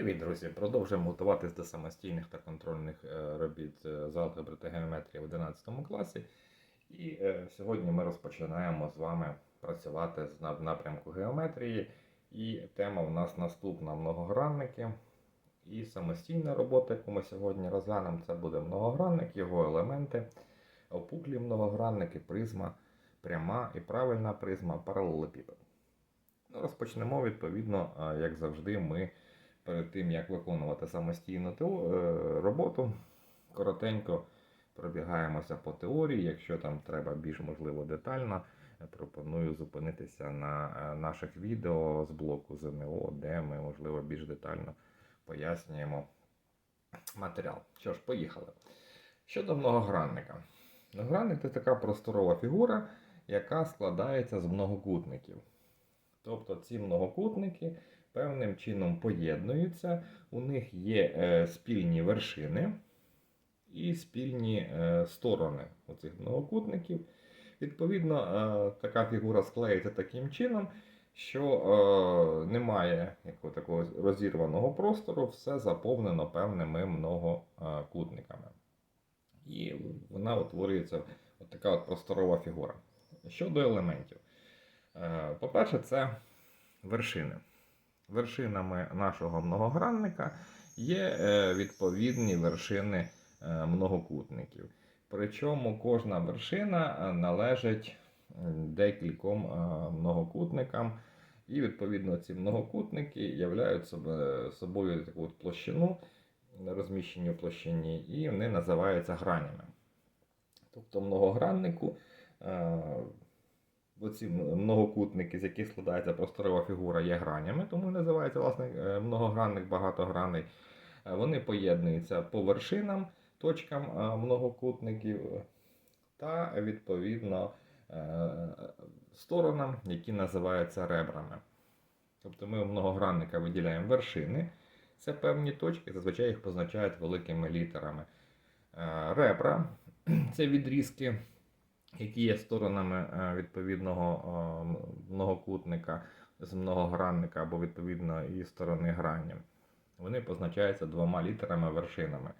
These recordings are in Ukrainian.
Привіт, друзі! Продовжуємо готуватись до самостійних та контрольних е, робіт е, з алгебри та геометрії в 11 класі. І е, сьогодні ми розпочинаємо з вами працювати з напрямку геометрії. І тема у нас наступна многогранники. І самостійна робота, яку ми сьогодні розглянемо, це буде многогранник, його елементи, опуклі многогранники, призма, пряма і правильна призма, паралелепіпед. Ну, розпочнемо відповідно, як завжди, ми перед тим, як виконувати самостійну е, роботу, коротенько пробігаємося по теорії. Якщо там треба більш можливо детально, пропоную зупинитися на е, наших відео з блоку ЗНО, де ми, можливо, більш детально пояснюємо матеріал. Що ж, поїхали. Щодо многогранника. Многогранник це така просторова фігура, яка складається з многокутників. Тобто ці многокутники певним чином поєднуються, у них є е, спільні вершини і спільні е, сторони у цих многокутників. Відповідно, е, така фігура склеїться таким чином, що е, немає якого такого розірваного простору, все заповнено певними многокутниками. І вона утворюється от така от просторова фігура. Щодо елементів. Е, По-перше, це вершини. Вершинами нашого многогранника є е, відповідні вершини е, многокутників. Причому кожна вершина е, належить декільком многокутникам, і відповідно ці многокутники являють собою таку площину, розміщені в площині, і вони називаються гранями. Тобто многограннику оці многокутники, з яких складається просторова фігура, є гранями, тому і називається власне е, многогранник, багатогранний. Е, Вони поєднуються по вершинам, точкам е, многокутників та відповідно сторонам, які називаються ребрами. Тобто ми у многогранника виділяємо вершини, це певні точки, зазвичай їх позначають великими літерами. Ребра це відрізки які є сторонами е, відповідного е, многокутника з многогранника або відповідно і сторони грані. Вони позначаються двома літерами вершинами.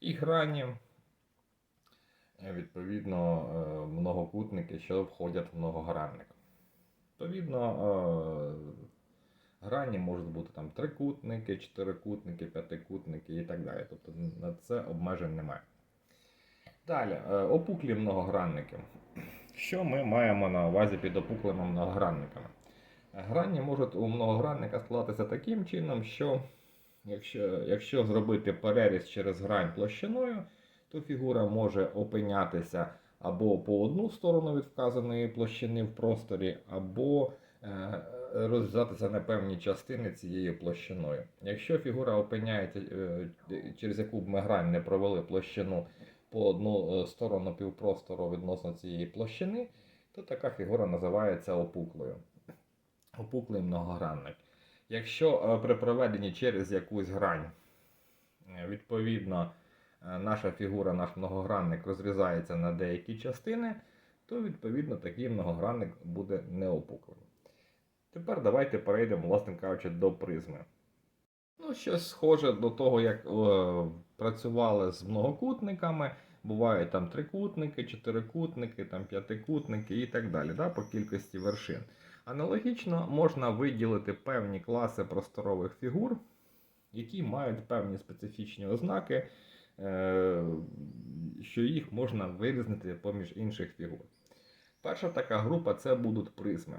І грані, е, відповідно, многокутники, що входять в многогранник. Відповідно, грані можуть бути там трикутники, чотирикутники, п'ятикутники і так далі. Тобто на це обмежень немає. Далі, е, опуклі многогранники. Що ми маємо на увазі під опуклими многогранниками? Грані можуть у многогранника складатися таким чином, що якщо, якщо зробити переріз через грань площиною, то фігура може опинятися або по одну сторону від вказаної площини в просторі, або е, розрізатися на певні частини цією площиною. Якщо фігура опиняється, е, через яку б ми грань не провели площину по одну е, сторону півпростору відносно цієї площини, то така фігура називається опуклою. Опуклий многогранник. Якщо е, при проведенні через якусь грань, е, відповідно, наша фігура, наш многогранник розрізається на деякі частини, то відповідно такий многогранник буде неопуклим. Тепер давайте перейдемо, власне кажучи, до призми. Ну, щось схоже до того, як працювали з многокутниками. Бувають там трикутники, чотирикутники, там п'ятикутники і так далі, да, по кількості вершин. Аналогічно можна виділити певні класи просторових фігур, які мають певні специфічні ознаки, е, що їх можна вирізнити поміж інших фігур. Перша така група це будуть призми.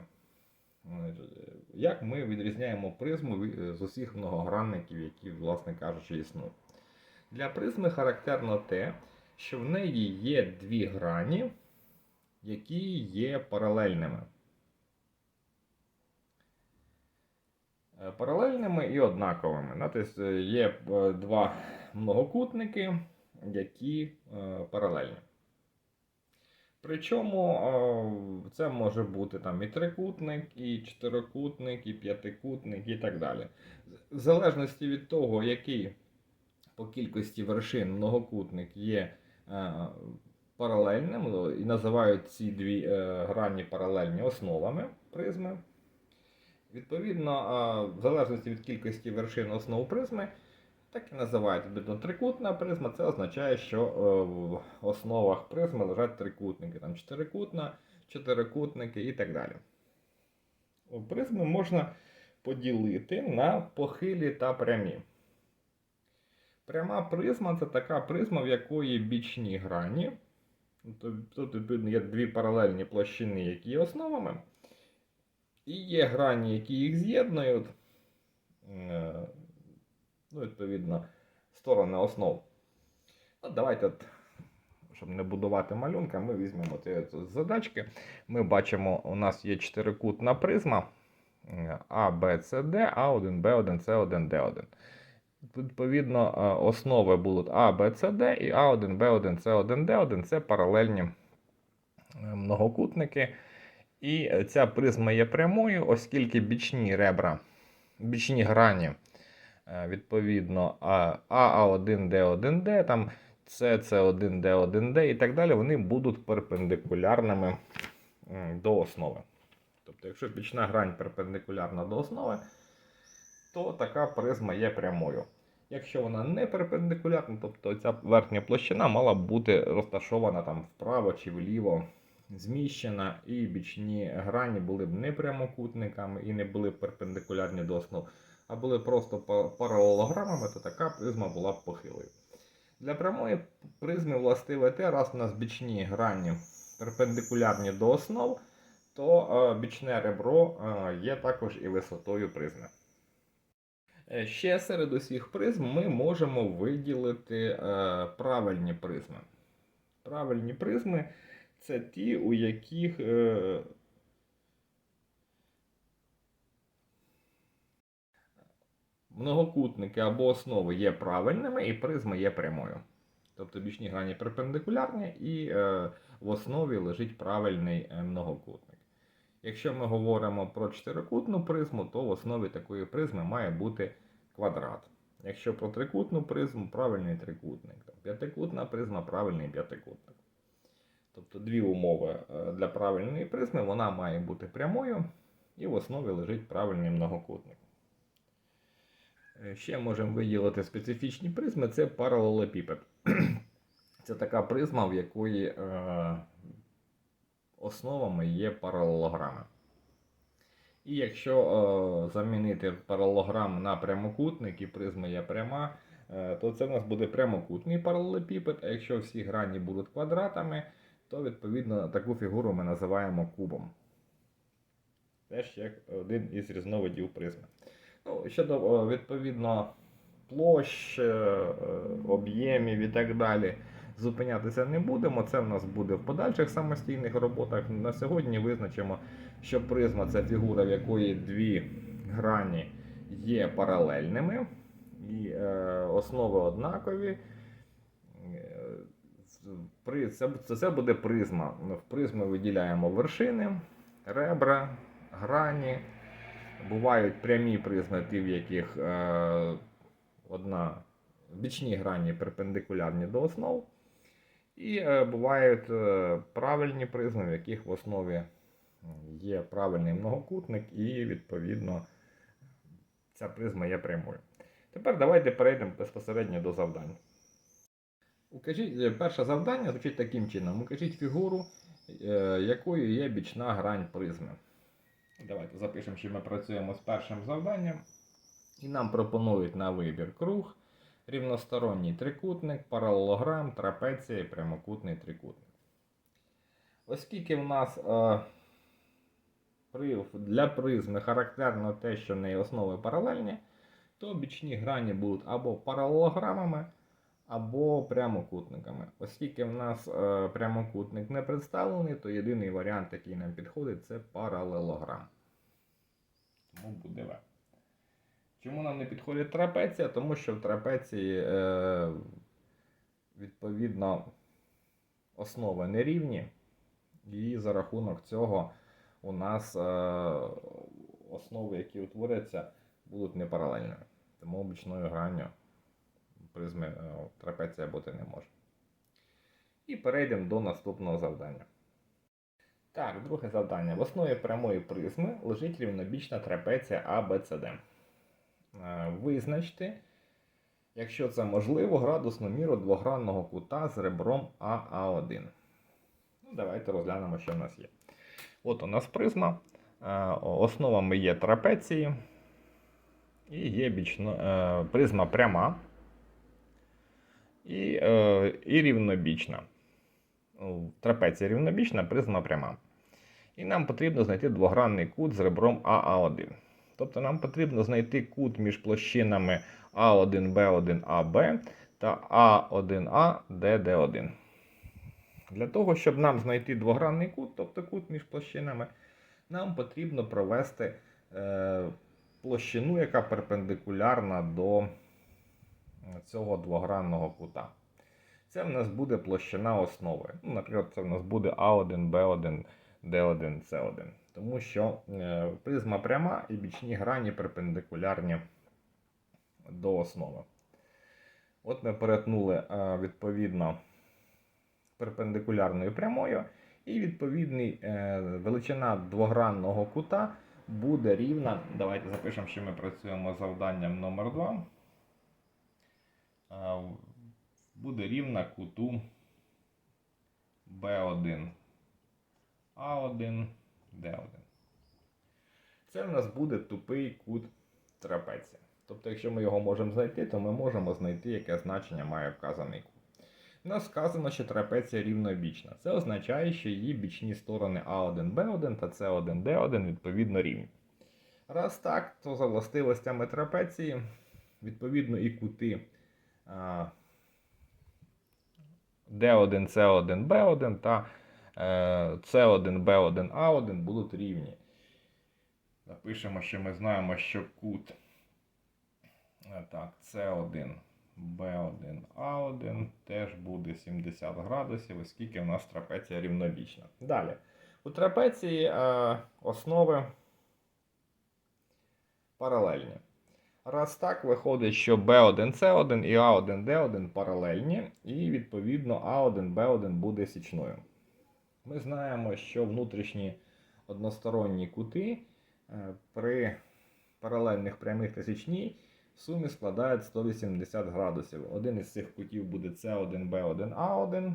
Як ми відрізняємо призму з усіх многогранників, які, власне кажучи, існують? Для призми характерно те, що в неї є дві грані, які є паралельними. Е, Паралельними і однаковими. Тобто є е, два многокутники, які паралельні. Причому це може бути там і трикутник, і чотирикутник, і п'ятикутник, і так далі. В залежності від того, який по кількості вершин многокутник є е, паралельним, ну, і називають ці дві е, грані паралельні основами призми. Відповідно, е, в залежності від кількості вершин основ призми, так і називають трикутна призма. Це означає, що в основах призми лежать трикутники, там чотирикутна, чотирикутники і так далі. Призми можна поділити на похилі та прямі. Пряма призма це така призма, в якої бічні грані. Тут, тут відповідно, є дві паралельні площини, які є основами. І є грані, які їх з'єднують. Е, Ну, відповідно, сторони основ. От давайте, от, щоб не будувати малюнка, ми візьмемо ці задачки. Ми бачимо, у нас є чотирикутна призма е, А, Б, С, Д, А1, Б1, С1, Д1. Відповідно, е, основи будуть А, Б, С, Д і А1, Б1, С1, Д1 це паралельні е, многокутники. І ця призма є прямою, оскільки бічні ребра, бічні грані, е, відповідно, А, А1, Д1, Д, там С, С1, Д1, Д і так далі, вони будуть перпендикулярними до основи. Тобто, якщо бічна грань перпендикулярна до основи, то така призма є прямою. Якщо вона не перпендикулярна, тобто ця верхня площина мала б бути розташована там вправо чи вліво, зміщена, і бічні грані були б не прямокутниками і не були б перпендикулярні до основ, а були просто па- паралелограмами, то така призма була б похилою. Для прямої призми властиве те, раз у нас бічні грані перпендикулярні до основ, то е, бічне ребро е, є також і висотою призми. Е, Ще серед усіх призм ми можемо виділити е, правильні призми. Правильні призми це ті, у яких е, многокутники або основи є правильними, і призма є прямою. Тобто бічні грані перпендикулярні, і в основі лежить правильний многокутник. Якщо ми говоримо про чотирикутну призму, то в основі такої призми має бути квадрат. Якщо про трикутну призму, правильний трикутник. П'ятикутна призма, правильний п'ятикутник. Тобто дві умови е, для правильної призми, вона має бути прямою, і в основі лежить правильний многокутник. Е, Ще можемо виділити специфічні призми, це паралелепіпед. Це така призма, в якої е, основами є паралелограми. І якщо е, замінити паралелограм на прямокутник і призма є пряма, е, то це у нас буде прямокутний паралелепіпед, а якщо всі грані будуть квадратами, то відповідно таку фігуру ми називаємо кубом. Теж як один із різновидів призми. Ну, щодо е, відповідно площ, е, е, об'ємів і так далі, зупинятися не будемо. Це в нас буде в подальших самостійних роботах. На сьогодні визначимо, що призма це фігура, в якої дві грані є паралельними, і е, основи однакові. Е, це, це, буде призма. В призму виділяємо вершини, ребра, грані. Бувають прямі призми, ті, в яких е, одна бічні грані перпендикулярні до основ. І е, бувають е, правильні призми, в яких в основі є правильний многокутник, і відповідно ця призма є прямою. Тепер давайте перейдемо безпосередньо до завдань. Укажіть, е, перше завдання звучить таким чином: укажіть фігуру, якою є бічна грань призми. Давайте запишемо, що ми працюємо з першим завданням. І нам пропонують на вибір круг, рівносторонній трикутник, паралелограм, трапеція і прямокутний трикутник. Оскільки в нас е, для призми характерно те, що неї основи паралельні, то бічні грані будуть або паралелограмами, або прямокутниками. Оскільки в нас е, прямокутник не представлений, то єдиний варіант, який нам підходить, це паралелограм. Тому буде В. Чому нам не підходить трапеція? Тому що в трапеції, е, відповідно, основи нерівні, і за рахунок цього у нас е, основи, які утворяться, будуть непаралельними. Тому бічною гранню призми е, трапеція бути не може. І перейдемо до наступного завдання. Так, друге завдання. В основі прямої призми лежить рівнобічна трапеція ABCD. Е, Визначте, якщо це можливо, градусну міру двогранного кута з ребром АА1. Ну, давайте розглянемо, що в нас є. От у нас призма. Е, Основами є трапеції. І є бічно, е, призма пряма і, і рівнобічна. Трапеція рівнобічна, призма пряма. І нам потрібно знайти двогранний кут з ребром АА1. Тобто нам потрібно знайти кут між площинами А1, Б1, АБ та А1А, ДД1. Для того, щоб нам знайти двогранний кут, тобто кут між площинами, нам потрібно провести е, площину, яка перпендикулярна до цього двогранного кута. Це в нас буде площина основи. Ну, наприклад, це в нас буде А1, Б1, Д1, С1. Тому що е, призма пряма і бічні грані перпендикулярні до основи. От ми перетнули е, відповідно перпендикулярною прямою, і відповідний е, величина двогранного кута буде рівна. Давайте запишемо, що ми працюємо з завданням номер 2 Е, буде рівна куту B1, A1, D1. Це в нас буде тупий кут трапеції. Тобто, якщо ми його можемо знайти, то ми можемо знайти, яке значення має вказаний кут. У нас сказано, що трапеція рівнобічна. Це означає, що її бічні сторони А1, Б1 та С1, Д1 відповідно рівні. Раз так, то за властивостями трапеції, відповідно, і кути а, D1, C1, B1 та е, C1, B1, A1 будуть рівні. Запишемо, що ми знаємо, що кут е, так, C1, B1, A1 теж буде 70 градусів, оскільки в нас трапеція рівнобічна. Далі. У трапеції е, основи паралельні. Раз так, виходить, що B1C1 і A1D1 паралельні, і відповідно A1B1 буде січною. Ми знаємо, що внутрішні односторонні кути е, при паралельних прямих та січній в сумі складають 180 градусів. Один із цих кутів буде C1B1A1,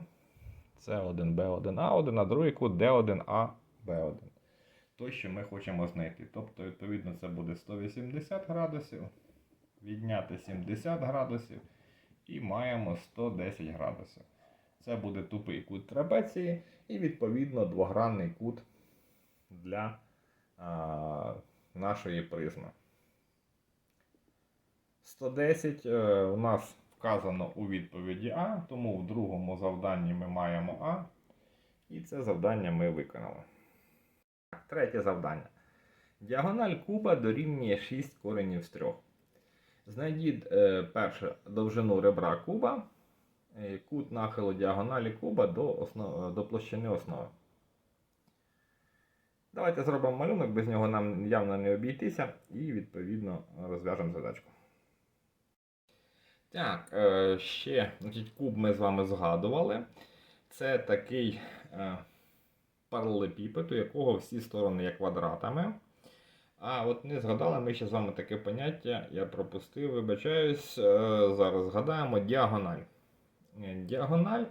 C1B1A1, а другий кут D1AB1. Той, що ми хочемо знайти. Тобто, відповідно, це буде 180 градусів, відняти 70 градусів і маємо 110 градусів. Це буде тупий кут трапеції і, відповідно, двогранний кут для а, нашої призми. 110 е, у нас вказано у відповіді А, тому в другому завданні ми маємо А. І це завдання ми виконали. Третє завдання. Діагональ куба дорівнює 6 коренів з 3. Знайдіть е, перше довжину ребра куба, кут нахилу діагоналі куба до, основ, до площини основи. Давайте зробимо малюнок, без нього нам явно не обійтися, і відповідно розв'яжемо задачку. Так, е, ще значить, куб ми з вами згадували. Це такий е, паралелепіпед, у якого всі сторони є квадратами. А от не згадали ми ще з вами таке поняття, я пропустив, вибачаюсь. Е, зараз згадаємо діагональ. Е, Діагональ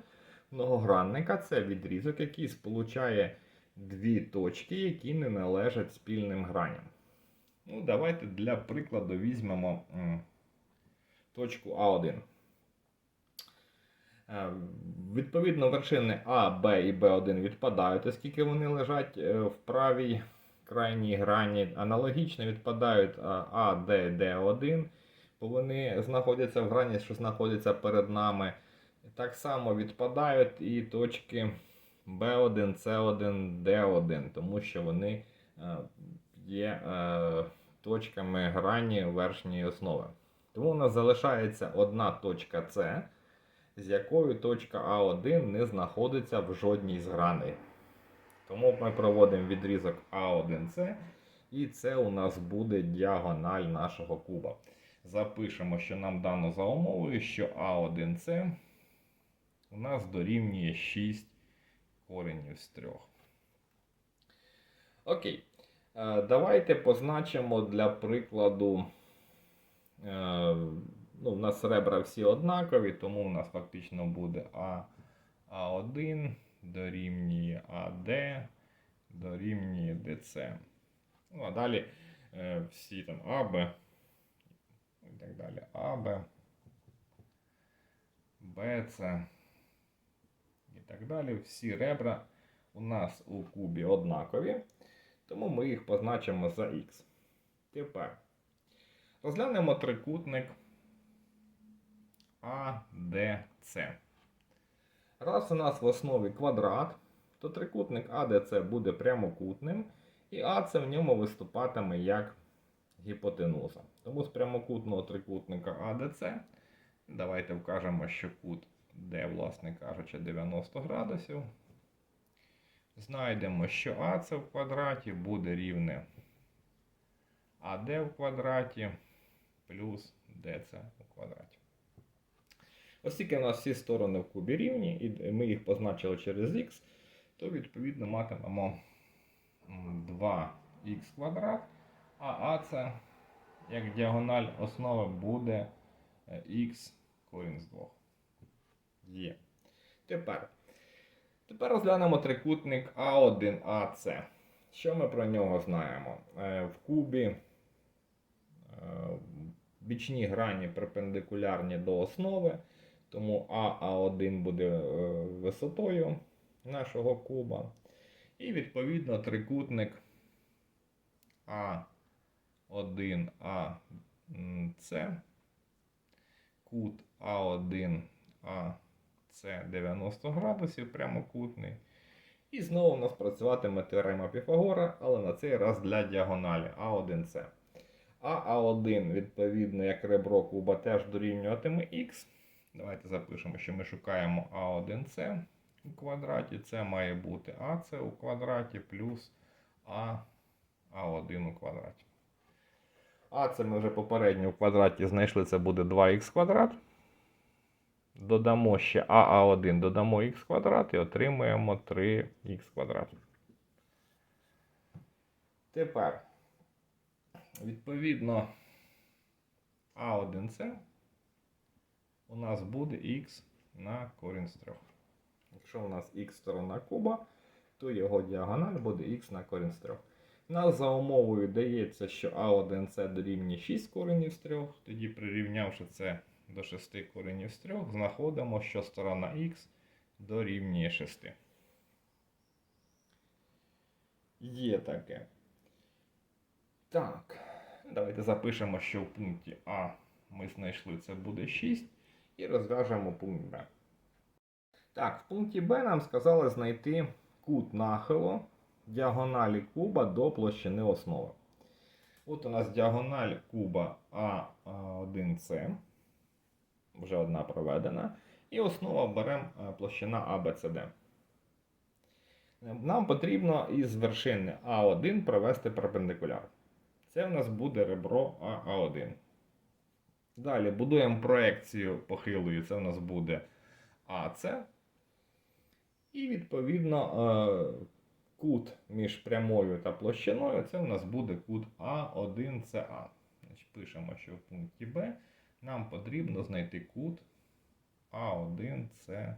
многогранника це відрізок, який сполучає дві точки, які не належать спільним граням. Ну, Давайте для прикладу візьмемо точку А1. Е, Відповідно, вершини А, Б і Б1 відпадають, оскільки вони лежать е, в правій крайній грані. Аналогічно відпадають а, Д, Д1, бо вони знаходяться в грані, що знаходяться перед нами. Так само відпадають і точки B1, C1, D1, тому що вони е, є е, точками грані верхньої основи. Тому у нас залишається одна точка С, з якою точка А1 не знаходиться в жодній з граней. Тому ми проводимо відрізок А1С, і це у нас буде діагональ нашого куба. Запишемо, що нам дано за умовою, що А1С у нас дорівнює 6 коренів з 3. Окей. Е, Давайте позначимо для прикладу. е, Ну, у нас ребра всі однакові, тому у нас фактично буде А, А1 дорівнює АД, дорівнює ДЦ. Ну, а далі е, всі там АБ і так далі. АБ, БЦ так далі. Всі ребра у нас у кубі однакові, тому ми їх позначимо за х. Тепер розглянемо трикутник АДЦ. Раз у нас в основі квадрат, то трикутник АДЦ буде прямокутним, і АЦ в ньому виступатиме як гіпотенуза. Тому з прямокутного трикутника АДЦ давайте вкажемо, що кут D, власне кажучи, 90 градусів. Знайдемо, що АЦ в квадраті буде рівне АД в квадраті плюс ДЦ у квадраті. Оскільки у нас всі сторони в кубі рівні, і ми їх позначили через х, то відповідно матимемо 2х квадрат, а АЦ як діагональ основи буде х корінь з 2. Є. Тепер. Тепер розглянемо трикутник А1АЦ. Що ми про нього знаємо? Е, В кубі е, бічні грані перпендикулярні до основи, тому АА1 буде е, висотою нашого куба. І відповідно трикутник А1АЦ, кут А1 АЦ 90 градусів прямокутний. І знову у нас працюватиме теорема Піфагора, але на цей раз для діагоналі А1С. А А1, відповідно, як ребро куба теж дорівнюватиме х. Давайте запишемо, що ми шукаємо А1С у квадраті. Це має бути АС у квадраті плюс А А1 у квадраті. А це ми вже попередньо в квадраті знайшли, це буде 2х квадрат. Додамо ще АА1, додамо х квадрат і отримуємо 3х квадрат. Тепер, відповідно, А1С у нас буде х на корінь з 3. Якщо у нас х сторона куба, то його діагональ буде х на корінь з 3. У нас за умовою дається, що А1С дорівнює 6 коренів з 3, тоді прирівнявши це до 6 коренів з 3, знаходимо, що сторона х дорівнює 6. Є таке. Так, давайте запишемо, що в пункті А ми знайшли це буде 6 і розв'яжемо пункт Б. Так, в пункті Б нам сказали знайти кут нахилу діагоналі куба до площини основи. От у нас діагональ куба А1С, вже одна проведена. І основа беремо е, площина ABCD. Нам потрібно із вершини А1 провести перпендикуляр. Це в нас буде ребро АА1. Далі будуємо проекцію похилою, це в нас буде АС. І відповідно е, кут між прямою та площиною це у нас буде кут А1СА. Пишемо, що в пункті Б нам потрібно знайти кут А1СА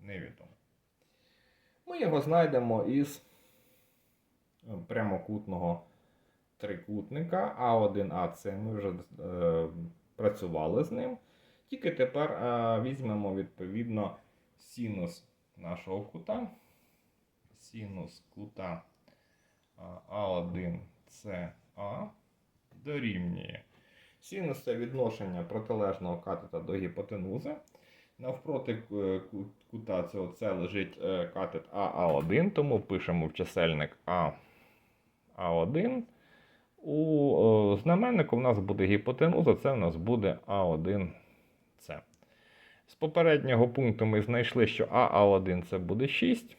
невідомо. Ми його знайдемо із е, прямокутного трикутника А1АС. Ми вже е, працювали з ним. Тільки тепер е, візьмемо відповідно синус нашого кута. Синус кута А1СА дорівнює. Синус відношення протилежного катета до гіпотенузи. Навпроти е, кута цього це лежить е, катет АА1, тому пишемо в чисельник А, А1. У е, знаменнику в нас буде гіпотенуза, це в нас буде А1С. З попереднього пункту ми знайшли, що АА1 це буде 6.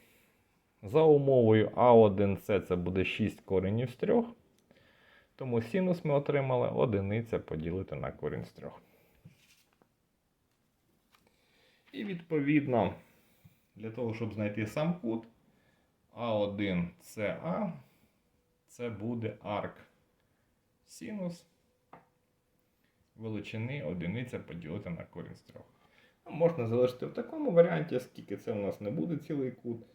За умовою А1С це буде 6 коренів з 3. Тому синус ми отримали одиниця поділити на корінь з 3. І відповідно, для того, щоб знайти сам кут, А1СА це буде арк синус величини одиниця поділити на корінь з трьох. Ну, Можна залишити в такому варіанті, оскільки це у нас не буде цілий кут.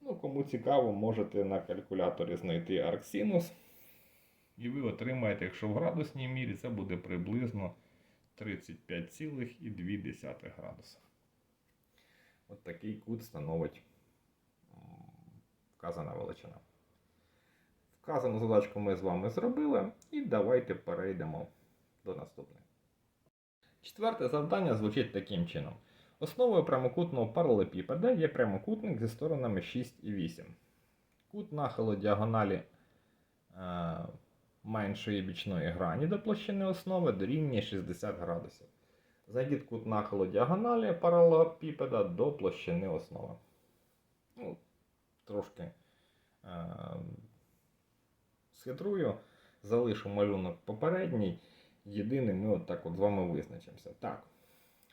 Ну, кому цікаво, можете на калькуляторі знайти арксинус. І ви отримаєте, якщо в градусній мірі, це буде приблизно 35,2 градуса. От такий кут становить вказана величина. Вказану задачку ми з вами зробили, і давайте перейдемо до наступної. Четверте завдання звучить таким чином. Основою прямокутного паралелепіпеда є прямокутник зі сторонами 6 і 8. Кут нахилу діагоналі е, меншої бічної грані до площини основи дорівнює 60 градусів. Знайдіть кут нахилу діагоналі паралелепіпеда до площини основи. Ну, трошки е, схитрую, залишу малюнок попередній. Єдиний ми от так от з вами визначимося. Так.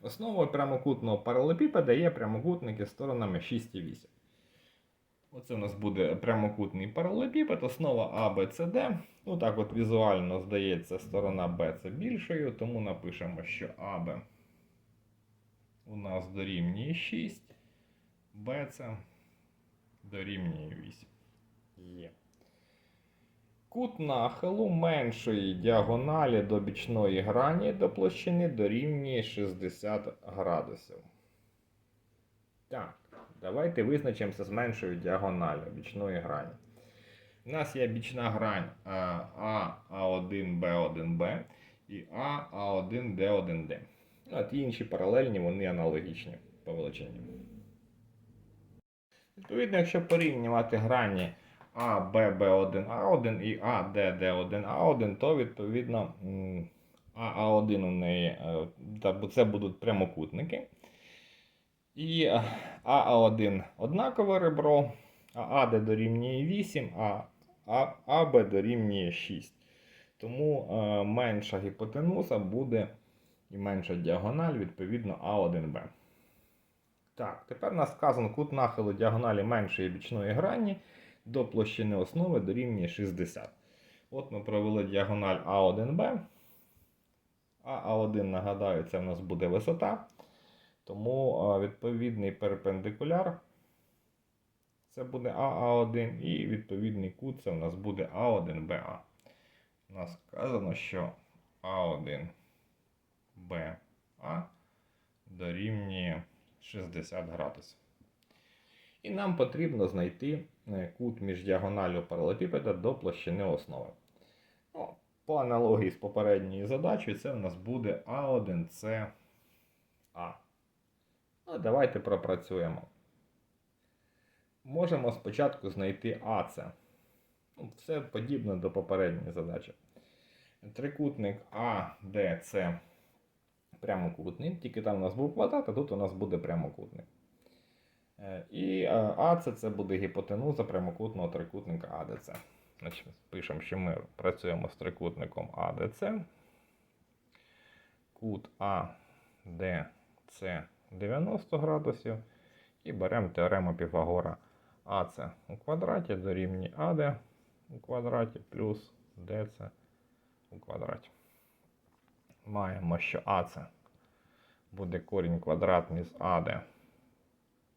Основою прямокутного паралелепіпеда є прямокутники сторонами 6 і 8. Оце у нас буде прямокутний паралелепіпед, основа А, Б, С, Д. Ну так от візуально здається, сторона Б це більшою, тому напишемо, що АБ у нас дорівнює 6, БЦ дорівнює 8. Є. Кут нахилу меншої діагоналі до бічної грані до площини дорівнює 60 градусів. Так, давайте визначимося з меншою діагоналю бічної грані. У нас є бічна грань а, А, А1, Б1, і А, А1, Д1, Д. Ну, а ті інші паралельні, вони аналогічні по величині. Відповідно, якщо порівнювати грані А, Б, Б1, А1 і А, Д, Д1, А1, то відповідно м, А, А1 у неї, е, це будуть прямокутники. І е, А, А1 однакове ребро, АД дорівнює 8, а АБ дорівнює 6. Тому е, менша гіпотенуза буде і менша діагональ, відповідно, А1Б. Так, тепер нас вказано кут нахилу діагоналі меншої бічної грані до площини основи дорівнює 60. От ми провели діагональ А1Б. А А1, нагадаю, це в нас буде висота. Тому відповідний перпендикуляр це буде АА1 і відповідний кут це у нас буде А1БА. У нас сказано, що А1 БА дорівнює 60 градусів. І нам потрібно знайти е, кут між діагоналю паралелепіпеда до площини основи. Ну, по аналогії з попередньою задачею, це у нас буде А1СА. Ну, давайте пропрацюємо. Можемо спочатку знайти АЦ. Ну, все подібне до попередньої задачі. Трикутник АДЦ прямокутний, тільки там у нас був квадрат, а тут у нас буде прямокутник. Е, І АЦ це буде гіпотенуза прямокутного трикутника АДЦ. Значить, пишемо, що ми працюємо з трикутником АДЦ. Кут АДЦ 90 градусів. І беремо теорему Піфагора. АЦ у квадраті дорівнює АД у квадраті плюс ДЦ у квадраті. Маємо, що АЦ буде корінь квадратний з АД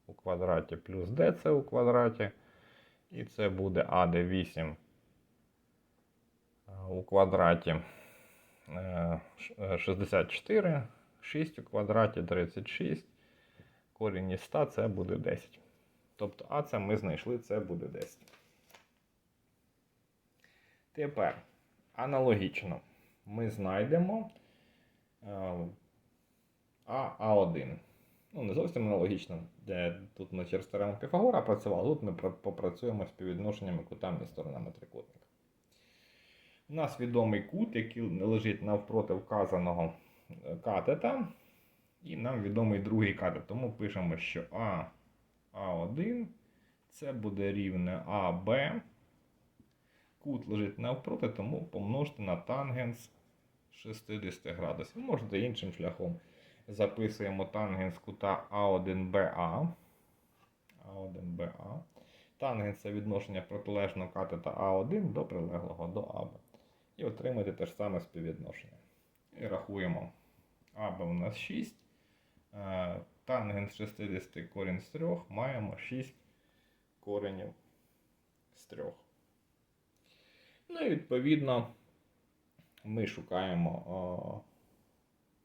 у квадраті плюс ДЦ у квадраті. І це буде АД 8 у квадраті е, ш- е, 64, 6 у квадраті 36. Корінь із 100 це буде 10. Тобто А це ми знайшли, це буде 10. Тепер аналогічно ми знайдемо е, А, А1. Ну, не зовсім аналогічно, де тут ми через теорему Піфагора працювали, тут ми попрацюємо з співвідношеннями кутами і сторонами трикутника. У нас відомий кут, який лежить навпроти вказаного катета. І нам відомий другий катет. Тому пишемо, що А, А1 це буде рівне АБ. Кут лежить навпроти, тому помножте на тангенс 60 градусів. Можете іншим шляхом. Записуємо тангенс кута А1БА. А1БА. тангенса відношення протилежного катета А1 до прилеглого до АБ. І отримати те ж саме співвідношення. І рахуємо. АБ у нас 6. Е, Тангенс 60 корінь з 3 маємо 6 коренів з 3. Ну і відповідно ми шукаємо о,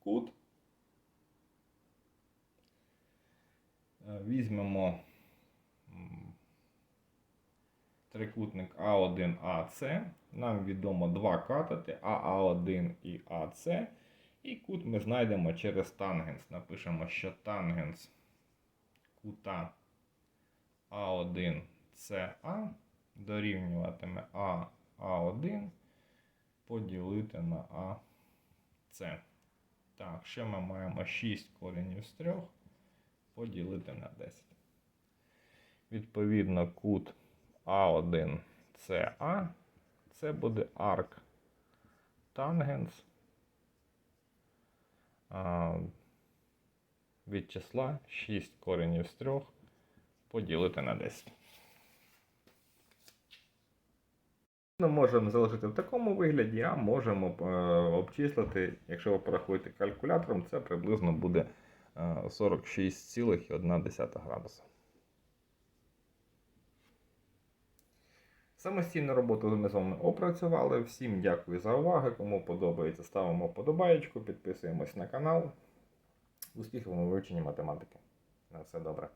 кут. Е, Візьмемо трикутник А1АС. Нам відомо два катети АА1 і АС. І кут ми знайдемо через тангенс. Напишемо, що тангенс кута А1СА дорівнюватиме А А1 поділити на АС. Так, ще ми маємо 6 коренів з 3 поділити на 10. Відповідно, кут А1 СА це буде арк тангенс від числа 6 коренів з 3 поділити на 10. Ми можемо залишити в такому вигляді, а можемо е, обчислити, якщо ви порахуєте калькулятором, це приблизно буде е, 46,1 градуса. Самостійну роботу ми з вами опрацювали. Всім дякую за увагу. Кому подобається, ставимо подобаєчку, підписуємось на канал. Успіхів у вивченні математики. На все добре.